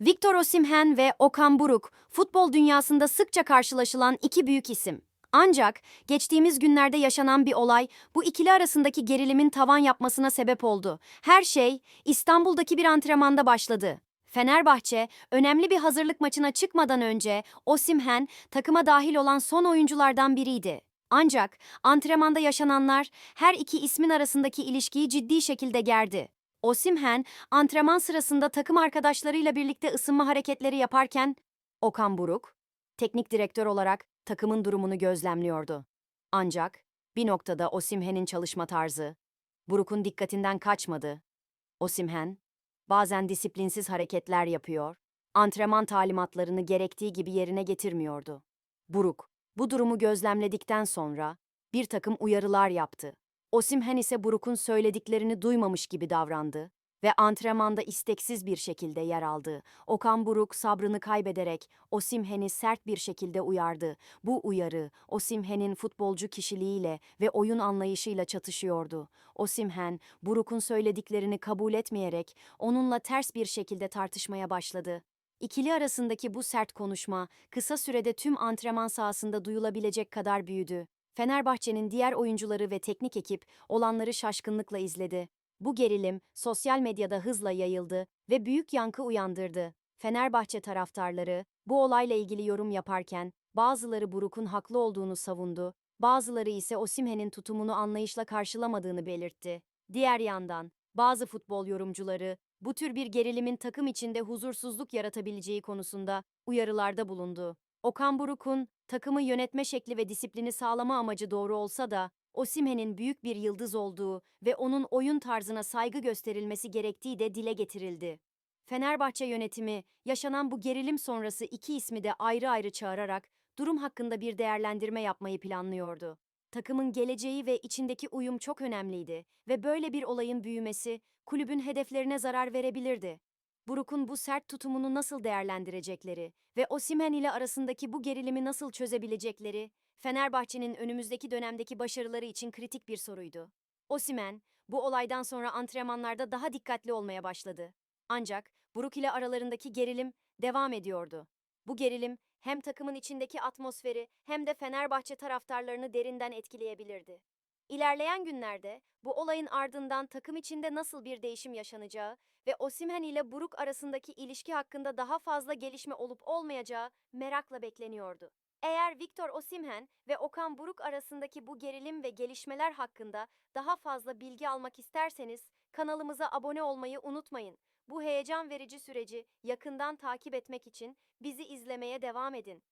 Victor Osimhen ve Okan Buruk, futbol dünyasında sıkça karşılaşılan iki büyük isim. Ancak geçtiğimiz günlerde yaşanan bir olay bu ikili arasındaki gerilimin tavan yapmasına sebep oldu. Her şey İstanbul'daki bir antrenmanda başladı. Fenerbahçe önemli bir hazırlık maçına çıkmadan önce Osimhen takıma dahil olan son oyunculardan biriydi. Ancak antrenmanda yaşananlar her iki ismin arasındaki ilişkiyi ciddi şekilde gerdi. Osimhen antrenman sırasında takım arkadaşlarıyla birlikte ısınma hareketleri yaparken Okan Buruk teknik direktör olarak takımın durumunu gözlemliyordu. Ancak bir noktada Osimhen'in çalışma tarzı Buruk'un dikkatinden kaçmadı. Osimhen bazen disiplinsiz hareketler yapıyor, antrenman talimatlarını gerektiği gibi yerine getirmiyordu. Buruk bu durumu gözlemledikten sonra bir takım uyarılar yaptı. Osimhen ise Buruk'un söylediklerini duymamış gibi davrandı ve antrenmanda isteksiz bir şekilde yer aldı. Okan Buruk sabrını kaybederek Osimhen'i sert bir şekilde uyardı. Bu uyarı Osimhen'in futbolcu kişiliğiyle ve oyun anlayışıyla çatışıyordu. Osimhen, Buruk'un söylediklerini kabul etmeyerek onunla ters bir şekilde tartışmaya başladı. İkili arasındaki bu sert konuşma kısa sürede tüm antrenman sahasında duyulabilecek kadar büyüdü. Fenerbahçe'nin diğer oyuncuları ve teknik ekip olanları şaşkınlıkla izledi. Bu gerilim sosyal medyada hızla yayıldı ve büyük yankı uyandırdı. Fenerbahçe taraftarları bu olayla ilgili yorum yaparken bazıları Buruk'un haklı olduğunu savundu, bazıları ise Osimhen'in tutumunu anlayışla karşılamadığını belirtti. Diğer yandan bazı futbol yorumcuları bu tür bir gerilimin takım içinde huzursuzluk yaratabileceği konusunda uyarılarda bulundu. Okan Buruk'un takımı yönetme şekli ve disiplini sağlama amacı doğru olsa da Osimhen'in büyük bir yıldız olduğu ve onun oyun tarzına saygı gösterilmesi gerektiği de dile getirildi. Fenerbahçe yönetimi yaşanan bu gerilim sonrası iki ismi de ayrı ayrı çağırarak durum hakkında bir değerlendirme yapmayı planlıyordu. Takımın geleceği ve içindeki uyum çok önemliydi ve böyle bir olayın büyümesi kulübün hedeflerine zarar verebilirdi. Buruk'un bu sert tutumunu nasıl değerlendirecekleri ve Osimhen ile arasındaki bu gerilimi nasıl çözebilecekleri Fenerbahçe'nin önümüzdeki dönemdeki başarıları için kritik bir soruydu. Osimhen bu olaydan sonra antrenmanlarda daha dikkatli olmaya başladı. Ancak Buruk ile aralarındaki gerilim devam ediyordu. Bu gerilim hem takımın içindeki atmosferi hem de Fenerbahçe taraftarlarını derinden etkileyebilirdi. İlerleyen günlerde bu olayın ardından takım içinde nasıl bir değişim yaşanacağı ve Osimhen ile Buruk arasındaki ilişki hakkında daha fazla gelişme olup olmayacağı merakla bekleniyordu. Eğer Victor Osimhen ve Okan Buruk arasındaki bu gerilim ve gelişmeler hakkında daha fazla bilgi almak isterseniz kanalımıza abone olmayı unutmayın. Bu heyecan verici süreci yakından takip etmek için bizi izlemeye devam edin.